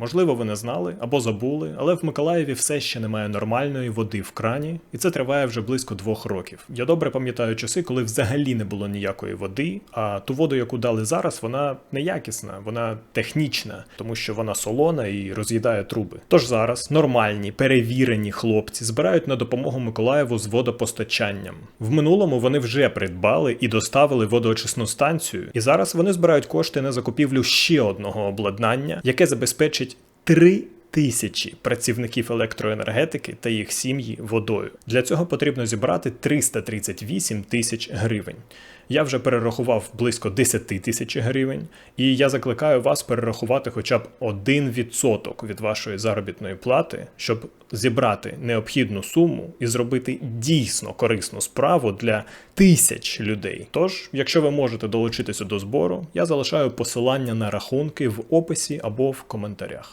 Можливо, ви не знали або забули, але в Миколаєві все ще немає нормальної води в крані, і це триває вже близько двох років. Я добре пам'ятаю часи, коли взагалі не було ніякої води, а ту воду, яку дали зараз, вона неякісна, вона технічна, тому що вона солона і роз'їдає труби. Тож зараз нормальні, перевірені хлопці збирають на допомогу Миколаєву з водопостачанням. В минулому вони вже придбали і доставили водоочисну станцію, і зараз вони збирають кошти на закупівлю ще одного обладнання, яке забезпечить три тисячі працівників електроенергетики та їх сім'ї водою. Для цього потрібно зібрати 338 тисяч гривень. Я вже перерахував близько 10 тисяч гривень, і я закликаю вас перерахувати хоча б 1% від вашої заробітної плати, щоб зібрати необхідну суму і зробити дійсно корисну справу для тисяч людей. Тож, якщо ви можете долучитися до збору, я залишаю посилання на рахунки в описі або в коментарях.